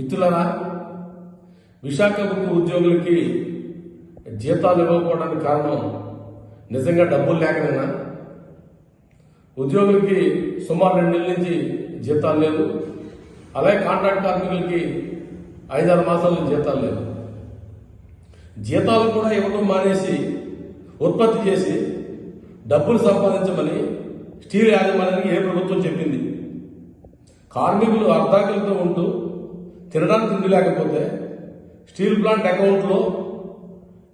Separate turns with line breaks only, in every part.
మిత్రులరా విశాఖ ఉక్కు ఉద్యోగులకి జీతాలు ఇవ్వకపోవడానికి కారణం నిజంగా డబ్బులు లేకనేనా? ఉద్యోగులకి సుమారు రెండు నెలల నుంచి జీతాలు లేవు. అలాగే కాంట్రాక్ట్ కార్మికులకి ఐదారు మాసాల నుంచి జీతాలు లేవు. జీతాలు కూడా ఇవ్వడం మానేసి ఉత్పత్తి చేసి డబ్బులు సంపాదించమని స్టీల్ యాజమాన్యానికి ఏ ప్రభుత్వం చెప్పింది? కార్మికులు అర్ధాకలతో ఉంటూ తినడానికి తిండి లేకపోతే స్టీల్ ప్లాంట్ అకౌంట్లో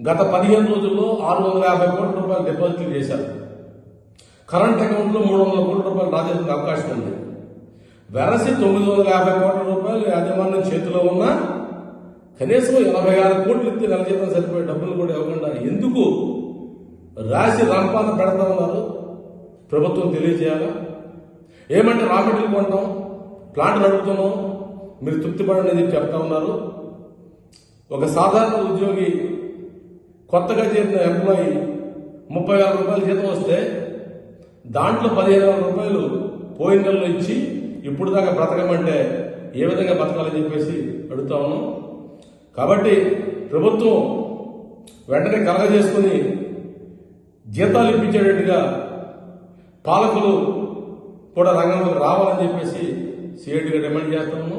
గత పదిహేను రోజుల్లో ఆరు వందల యాభై కోట్ల రూపాయలు డిపాజిట్లు చేశారు. కరెంట్ అకౌంట్లో మూడు వందల కోట్ల రూపాయలు రాజేందుకు అవకాశం ఉంది. వెరసి తొమ్మిది వందల యాభై కోట్ల రూపాయలు యాజమాన్యం చేతిలో ఉన్న కనీసం ఎనభై ఆరు కోట్లు ఇస్తే నెల జీతం సరిపోయే డబ్బులు కూడా ఇవ్వకుండా ఎందుకు రాసి రంపాన పెడతా ఉన్నారు? ప్రభుత్వం తెలియజేయాలా? ఏమంటే రా మెటీరియల్ కొంటాం ప్లాంట్ నడుపుతున్నాం మీరు తృప్తిపడండి చెప్పి చెప్తా ఉన్నారు. ఒక సాధారణ ఉద్యోగి కొత్తగా చేరిన ఎంప్లాయీ ముప్పై వేల రూపాయలు జీతం వస్తే దాంట్లో పదిహేను వేల రూపాయలు పోయిన నెలలో ఇచ్చి ఇప్పుడు దాకా బ్రతకమంటే ఏ విధంగా బతకాలని చెప్పేసి అడుగుతా ఉన్నాం. కాబట్టి ప్రభుత్వం వెంటనే కలగజేసుకుని జీతాలు ఇప్పించేటట్టుగా పాలకులు కూడా రంగంలోకి రావాలని చెప్పేసి సిఐటిగా డిమాండ్ చేస్తున్నాము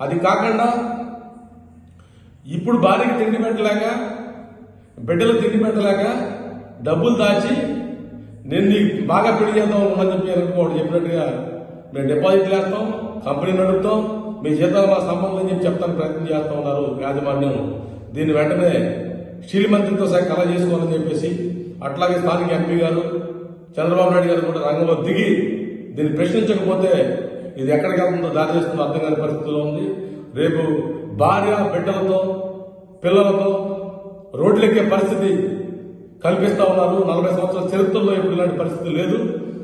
అది కాకుండా ఇప్పుడు భార్యకి తిండి పెట్టలేక బిడ్డలు తిండి పెట్టలేక డబ్బులు దాచి నేను నీకు బాగా పెళ్ళి చేద్దాం అని చెప్పి అనుకోడు చెప్పినట్టుగా మేము డిపాజిట్లు వేస్తాం కంపెనీ నడుపుతాం మీ జీతాలు మా సంబంధం అని చెప్పి చెప్తాను ప్రయత్నం చేస్తా ఉన్నారు యాజమాన్యం. దీన్ని వెంటనే స్టీల్ మంత్రితో సహా కళ చేసుకోవాలని చెప్పేసి అట్లాగే స్థానిక ఎంపీ గారు చంద్రబాబు నాయుడు గారు కూడా రంగంలో దిగి దీన్ని ప్రశ్నించకపోతే ఇది ఎక్కడికి వెళ్తుందో దారి చేస్తుందో అర్థం కాని పరిస్థితిలో ఉంది. రేపు భార్య బిడ్డలతో పిల్లలతో రోడ్లెక్కే పరిస్థితి కల్పిస్తా ఉన్నారు. నలభై సంవత్సరాల చరిత్రలో ఇప్పుడు ఇలాంటి పరిస్థితి లేదు.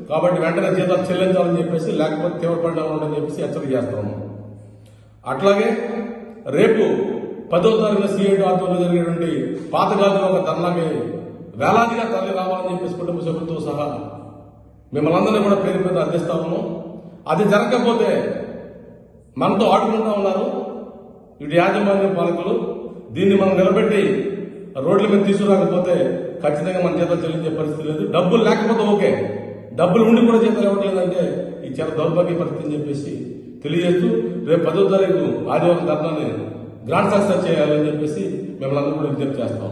కాబట్టి వెంటనే జీతాలు చెల్లించాలని చెప్పేసి లేకపోతే తీవ్ర చెప్పేసి హెచ్చరిక చేస్తా ఉన్నాం. అట్లాగే రేపు పదో తారీఖున సీఐటి ఆధ్వర్యంలో జరిగేటువంటి పాతగాజుల ఒక ధర్నాకి వేలాదిగా తరలి రావాలని చెప్పేసి కుటుంబ సభ్యులతో సహా మిమ్మల్ని అందరినీ కూడా పేరు మీద అందిస్తా ఉన్నాం. అది జరగకపోతే మనతో ఆడుకుంటా ఉన్నారు. ఇటు యాజమాన్య పాలకులు దీన్ని మనం నిలబెట్టి రోడ్ల మీద తీసుకురాకపోతే ఖచ్చితంగా మన చేత చెల్లించే పరిస్థితి లేదు. డబ్బులు లేకపోతే ఓకే. డబ్బులు ఉండి కూడా చేతలు ఇవ్వట్లేదంటే ఈ చాలా దౌర్భాగ్య పరిస్థితి అని చెప్పేసి తెలియజేస్తూ రేపు పదో తారీఖు ఆదివారం ధర్నాన్ని గ్రాండ్ సక్సెస్ చేయాలని చెప్పేసి మిమ్మల్ని అందరూ కూడా విజ్ఞప్తి చేస్తాం